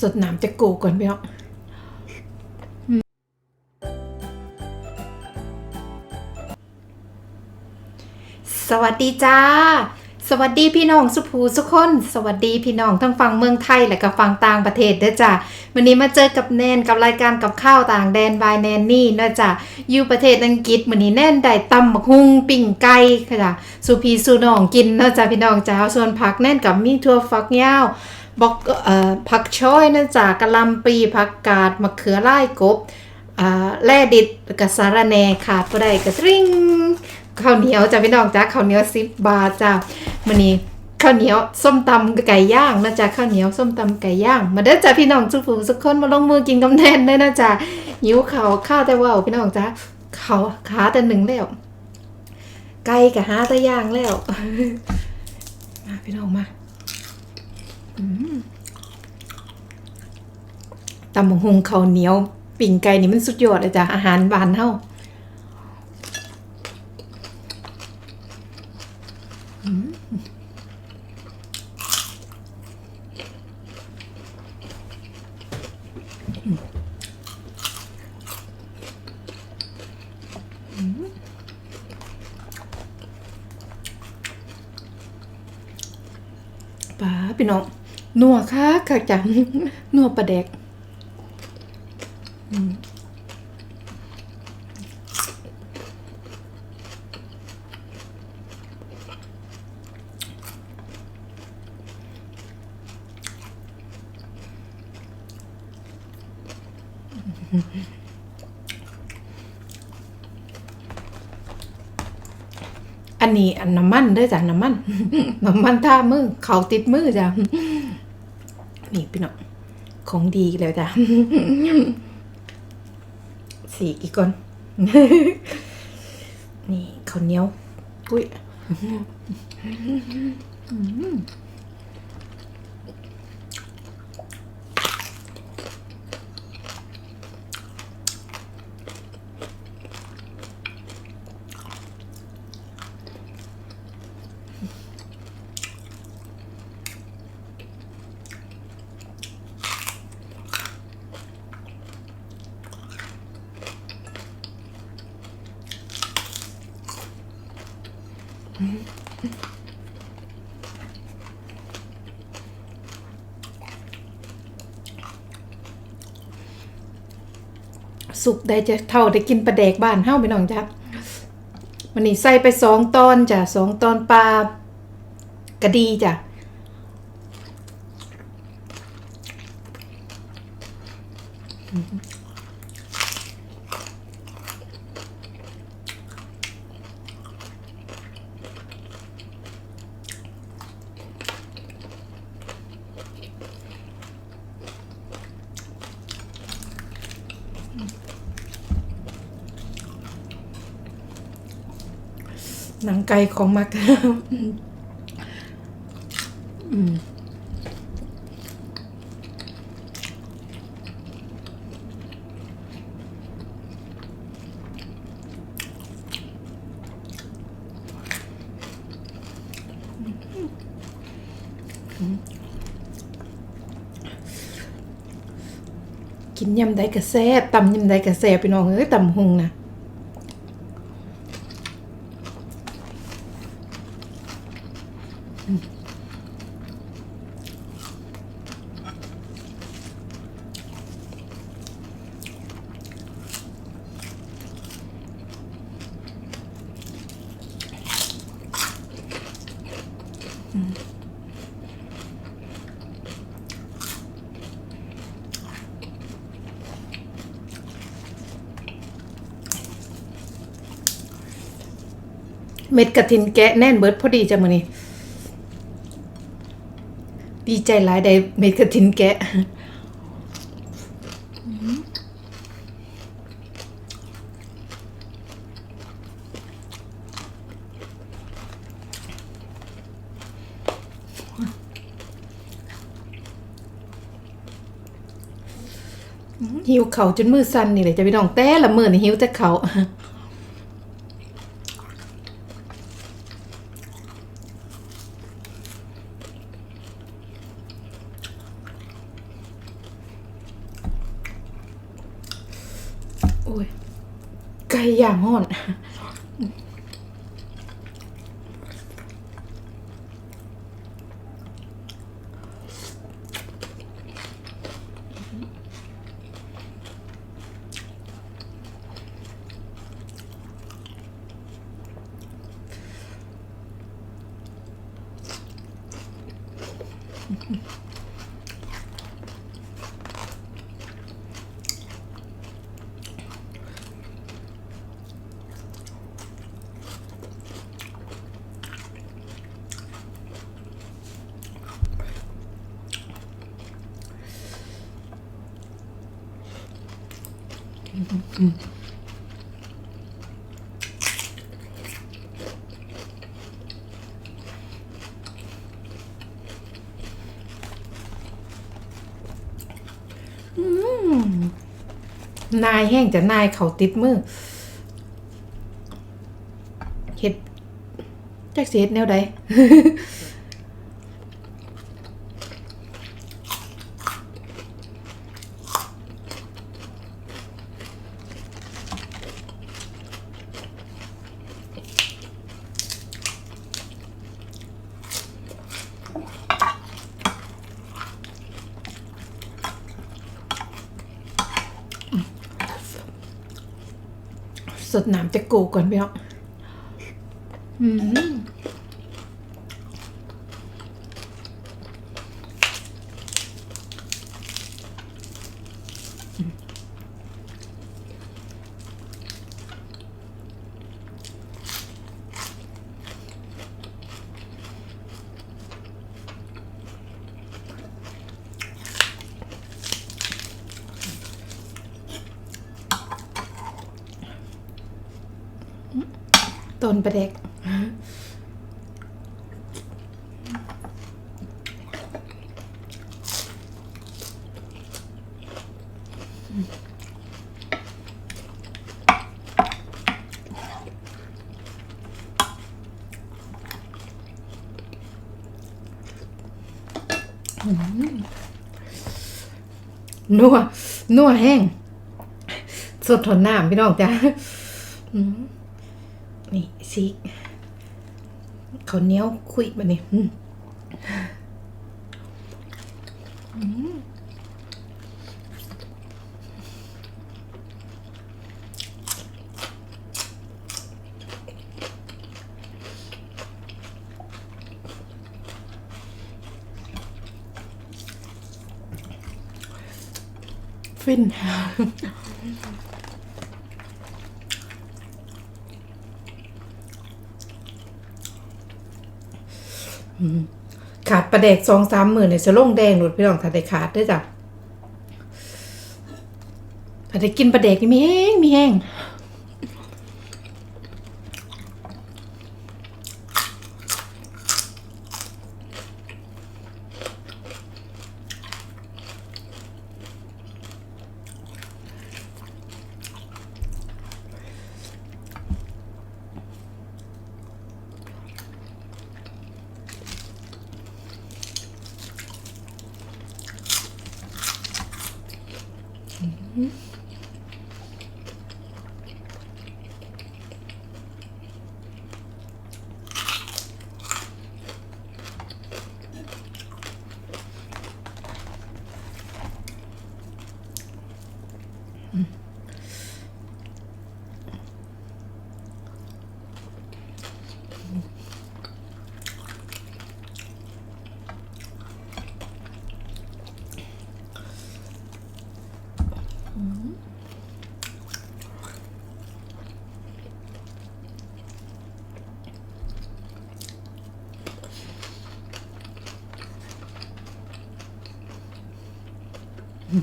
สดน้ำจะโกก่อนพี่น้องสวัสดีจ้า สวัสดีพี่น้องสุภูสุคนสวัสดีพี่น้องทั้งฝั่งเมืองไทยและก็ฝั่งต่างประเทศด้อจ้าวันนี้มาเจอกับแนนกับรายการกับข้าวต่างแดนบายแนนนี่นะจ้าอยู่ประเทศอังกฤษวันนี้แน่นได้ตำบักฮุงปิ่งไก่ค่ะจ้าสุพีสุน้องกินนะจ้าพี่น้องจ้าส่วนผักแน่นกับมีถั่วฝักยาวบอกเอ่อผักช้อยนะจ๊ะกะลำปลีผักกาดมะเขือไล่กบอ่าแล่ดิดกะสารแนขาดบ่ได้กะตริงข้าวเหนียวจ้ะพี่น้องจ้าข้าวเหนียว10บาทจ้า มื้อนี้ข้าวเหนียวส้มตำไก่ย่างนะจ๊ะข้าวเหนียวส้มตำไก่ย่าง มาเด้อจ้ะพี่น้องสุฟูสุกคนมาลงมือกินกำแน่นเลยนะจ๊ะหิวข้าข้าวแต่ว่าพี่น้องจ้าข้าขาแต่หนึ่งแล้วไก่กะหาแต่ย่างแล้วมาพี่น้องมาตำหุงข้าวเหนียวปิ่งไก่นี่มันสุดยอดเลยจ้ะอาหารบ้านเฮา พี่น้องนัวค่ะค่ะจ้ะนัวปลาแดกอั นนี้อันน้ำมันด้อจ้ะน้ำมันน้ำมันท่ามือเขาติดมือจ้ะนี่พี่น้องของดีแล้วจ้ะสีกอีกก่อนนี่ข้าวเหนียวอุ้ย สุกได้จะเท่าได้กินปลาแดกบ้านเฮ้าไปน้องจ้ะวันนี้ใส่ไปสองตอนจ้ะสองตอนปลากระดีจ้ะ หนังไก่ของมักอืมกินยำได้กระแซบตำยำได้กระแซบพี่น้องเอ้ยตำหงนะ เม็ดกระถินแกะแน่นเบิดพอดีจ้ะมื้อนี้ ดีใจหลายได้เม็ดกระถินแกะหิวเขาวจนมือสั่นนี่เลยจะพี่น้องแต่ละมือนี่หิวแต่เขา โอ้ยไก่อย่างห่อน นายแห้งจะนายเขาติดมือเห็ดจักเสียแนวใด สดน้ำจะโกก่อนพี่น้องอืม ต้นประเด็กนัวนัวแห้งสดทนน้ำพี่น้องจ้า นี่สิเขาเนี้ยวคุยมาเนี่ยฟิน ขาดประเด็กสองสามหมื่นเนี่ยจะลงแดงหลุดพี่น้องถ้าได้ขาดได้จ้ะถ้าได้กินประเด็กนี่มีแห้งมีแห้ง ม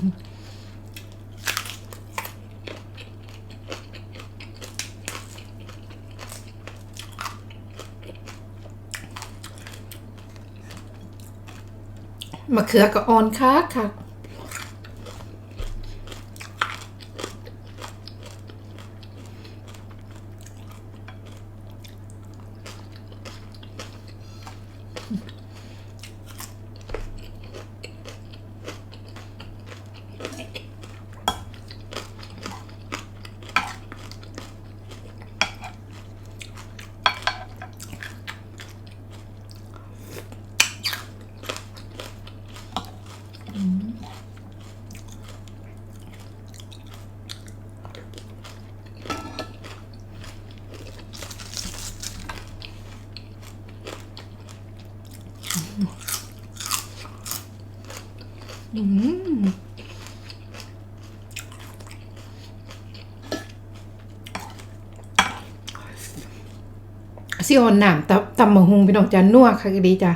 ะเขือก็อ่อนคักค่ะ อืมสิออนน้ำตำตำมะฮุงพี่น้องจ้านัวค่ะดีจ้ะ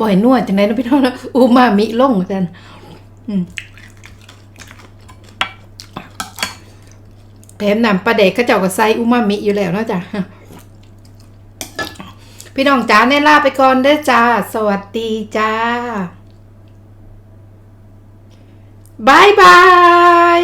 บ่อยนวดจังไดเนะพี่น้องนะอูมามิลงกันอืมแถมน้ำปลาเด็กเขาเจ้าก็ใส่อูมามิอยู่แล้วนะจ้ะพี่น้องจ้าแน่ลาไปก่อนเด้จ้า สวัสดีจ้าบายบาย